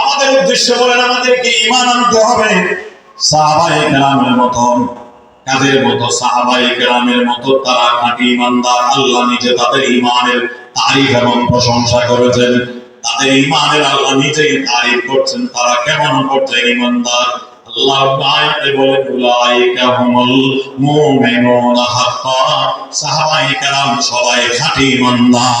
আমাদের উদ্দেশ্যে বলেন, আমাদেরকে ঈমান আনতে হবে। সাহাবায়ে কেরামের মতন, কাদের মতো? সাহাবায়ে কেরামের মতো তারা খাঁটি ঈমানদার, আল্লাহ নিজে তাদের ঈমানের তারিফ এবং প্রশংসা করেছেন। তাদের ঈমানের আল্লাহ নিজেই তারিফ করছেন, তারা কেমন পর্যায়ে কেরাম সবাই খাঁটি ঈমানদার।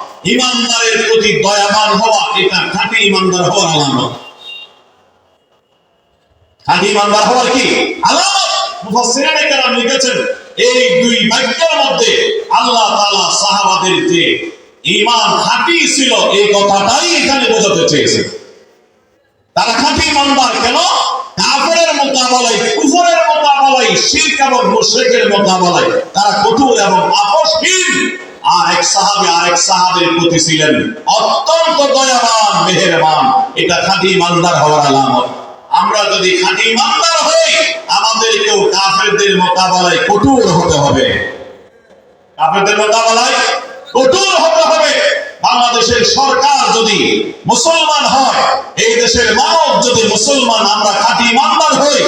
ইমানদারের প্রতি দয়াবান হওয়া, এটা খাঁটি ইমানদার হওয়ার আলামত। খাঁটি ইমানদার হওয়ার কি আলামত? লিখেছেন, এই দুই বাক্যের মধ্যে আল্লাহ সাহাবাদের যে ঈমান খাঁটি ছিল, এই কথাটাই এখানে বোঝাতে চেয়েছেন। তারা খাঁটি ইমানদার কেন? কাফেরের মোকাবেলায়, কুফরের মোকাবেলায়, শিরক এবং মুশরিকের মোকাবেলায় তারা কঠোর এবং আপোষহীন। আর সাহাবের প্রতি ছিলেন অত্যন্ত দয়াবান, মেহেরবান। এটা খাঁটি হওয়ার আলামত। আমরা যদি খাঁটি ইমানদার হই, আমাদেরকেও কাফেরদের মোকাবেলায় কঠোর হতে হবে। কাফেরদের মোকাবেলায় কঠোর হতে হবে। বাংলাদেশের সরকার যদি মুসলমান হয়, এই দেশের মানব যদি মুসলমান, আমরা খাঁটি ইমানদার হই,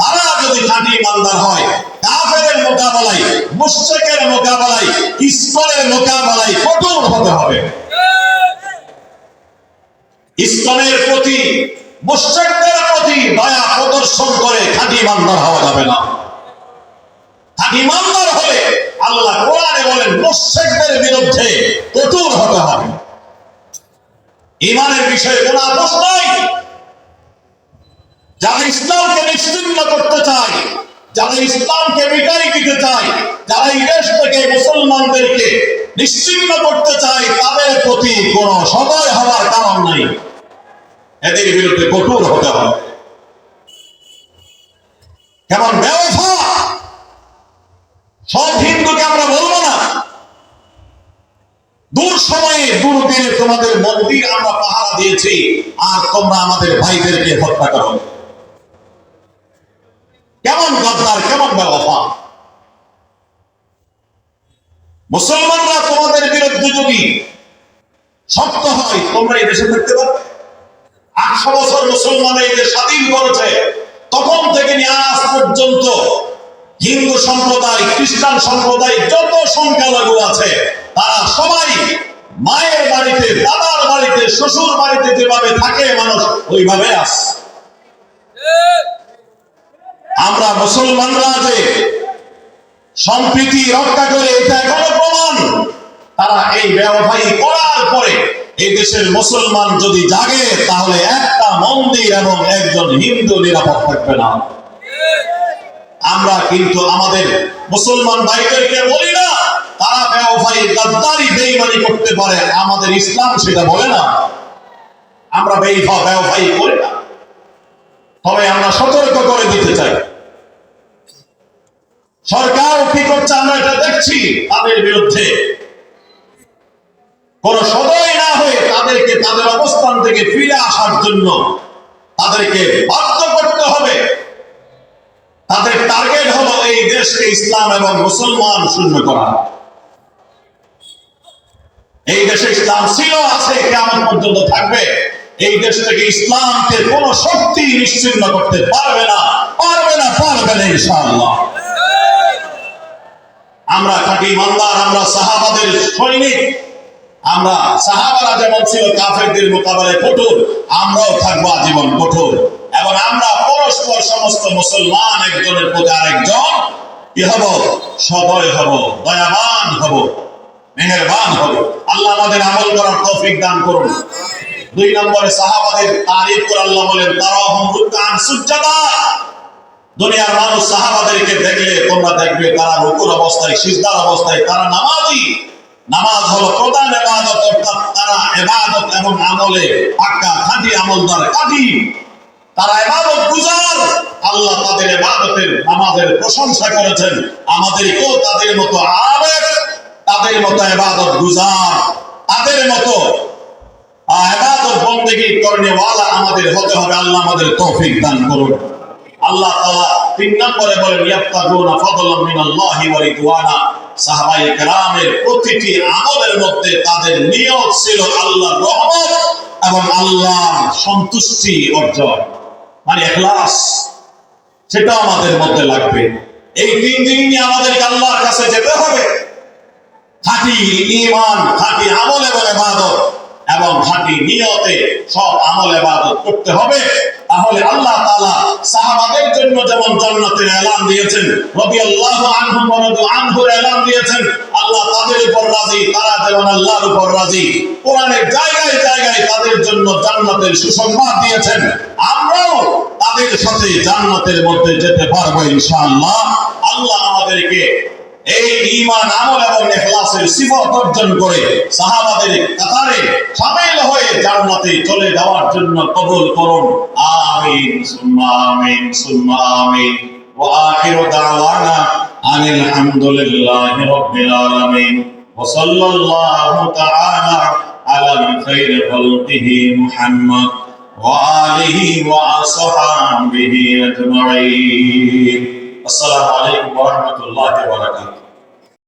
তারা যদি খাঁটি ইমানদার হয়, কাফেরের মোকাবেলায়, মুশরিকের মোকাবেলায় ইসলামের মোকাবেলায় কঠোর হতে হবে। ইসলামের প্রতি, মুশরিকদের প্রতি দয়া প্রদর্শন করে খাঁটি ইমানদার হওয়া যাবে না। খাঁটি ইমানদার হলে আল্লাহ কোরআনে বলেন, মুশরিকদের বিরুদ্ধে কঠোর হতে হবে। ইমানের বিষয়ে কোনো আপোষ নাই। যারা ইসলামকে নিশ্চিন্ন করতে চায়, যারা ইসলামকে দিতে চায়, যারা থেকে মুসলমানদেরকে নিশ্চিন্ন করতে চায়, তাদের প্রতি কোনো সদয় হওয়ার কারণ নাই। এদের বিরুদ্ধে কঠোর হতে হবে। কেমন ব্যবসা সব হিন্দুকে আমরা বলব না দূর সময়ে দূরদিনে তোমাদের মন্দির আমরা পাহারা দিয়েছি, আর তোমরা আমাদের ভাইদেরকে হত্যা করো। কেমন গদ্দার, কেমন ব্যবসা মুসলমানরা তোমাদের বিরুদ্ধে যদি শক্ত হয়, তোমরা এই দেশে থাকতে পারবে আটশো বছর মুসলমান এই যে স্বাধীন করেছে, তখন থেকে নিয়ে আজ পর্যন্ত হিন্দু সম্প্রদায়, খ্রিস্টান সম্প্রদায় যত সংখ্যালঘু আছে, তারা সবাই মায়ের বাড়িতে দাদার বাড়িতে, শ্বশুর বাড়িতে যেভাবে থাকে মানুষ, ওইভাবে আস। আমরা মুসলমানরা যে সম্প্রীতি রক্ষা করে এটা এখনও প্রমাণ, তারা এই ব্যবসায়ী করার পরে এই দেশের মুসলমান যদি জাগে, তাহলে একটা মন্দির এবং একজন হিন্দু নিরাপদ থাকবে না। আমরা কিন্তু আমাদের মুসলমান ভাইদেরকে বলি না তারা ব্যবসায়ী গাদ্দারি বেইমানি করতে পারে, আমাদের ইসলাম সেটা বলে না। আমরা বেইফা ব্যবসায়ী করি না। তবে আমরা সতর্ক করে দিতে চাই। সরকার কি করছে আমরা এটা দেখছি তাদের বিরুদ্ধে। কোন সদয় না হয়ে তাদেরকে তাদের অবস্থান থেকে ফিরে আসার জন্য তাদেরকে বাধ্য করতে হবে। তাদের টার্গেট হলো এই দেশকে ইসলাম এবং মুসলমান শূন্য করা। এই দেশে ইসলাম ছিল, আছে কেমন পর্যন্ত থাকবে। এই দেশ থেকে ইসলামকে কোন শক্তি নিশ্চিন্ন করতে পারবে না পারবে না পারবে না, ইনশাআল্লাহ। আমরা খাঁটি ইমানদার, আমরা সাহাবাদের সৈনিক, আমরা সাহাবারা যেমন ছিল কাফেরদের মোকাবেলায় কঠোর, আমরাও থাকব আজীবন কঠোর। এবং আমরা পরস্পর সমস্ত মুসলমান একজনের প্রতি আরেকজন, কি হব? সদয় হব, দয়াবান হব। মেহেরবান হব। আল্লাহ আমাদের আমল করার তৌফিক দান করুন। দুই নম্বরে সাহাবাদের তারিফ করে আল্লাহ বলেন তারা হম রুকান সুজ্জাদা। দুনিয়ার মানুষ সাহাবাদেরকে দেখলে, তোমরা দেখবে তারা রুকুর অবস্থায়, সিজদার অবস্থায়, তারা নামাজি। নামাজ হলো প্রধান এবাদত অর্থাৎ তারা এবাদত এবং আমলে পাক্কা, খাঁটি আমলদার খাঁটি তারা ইবাদত গুজার। আল্লাহ তাদের ইবাদতের, নামাজের প্রশংসা করেছেন। আমাদেরকেও তাদের মতো আবেগ তাদের মতো ইবাদত গুজার, তাদের মতো ইবাদত বন্দেগী আমাদের হতে হবে, আল্লাহ আমাদের তৌফিক দান করুন। আল্লাহ তিন নম্বরে বলেন কেরামের প্রতিটি আমলের মধ্যে তাদের নিয়ত ছিল আল্লাহর রহমত এবং আল্লাহর সন্তুষ্টি অর্জন। মানে ইখলাস সেটা আমাদের মধ্যে লাগবে। এই তিন নিয়ে আমাদেরকে আল্লাহর কাছে যেতে হবে। খাঁটি ঈমান, খাঁটি আমল এবং ইবাদত, এবং খাঁটি নিয়তে সব আমল ইবাদত করতে হবে। তাহলে আল্লাহ তাআলা সাহাবাদের জন্য যেমন জান্নাতের এলান দিয়েছেন, রাদিয়াল্লাহু আনহুম ওয়া রাদু আনহুর এলান দিয়েছেন, আল্লাহ তাদের উপর রাজি, তারা যেমন আল্লাহর উপর রাজি, কোরআনের জায়গায় জায়গায় তাদের জন্য জান্নাতের সুসংবাদ দিয়েছেন। আমরাও তাদের সাথে জান্নাতের মধ্যে যেতে পারব ইনশাআল্লাহ। আল্লাহ আমাদেরকে এই ঈমান আমল এবং ইখলাসের সিফত অর্জন করে সাহাবাদের কাতারে শামিল হয়ে জান্নাতে চলে যাওয়ার জন্য কবুল করুন। আমিন, সুম্মা আমিন সুম্মা আমিন। ওয়া আখিরু দাওয়ানা আনিল হামদুলিল্লাহি রাব্বিল আলামিন। ওয়া সাল্লাল্লাহু তাআলা আলা খাইরি খালকিহি মুহাম্মদ। ওয়া আলিহি ওয়া আসহাবিহি আজমাইন। আসসালামু আলাইকুম ওয়া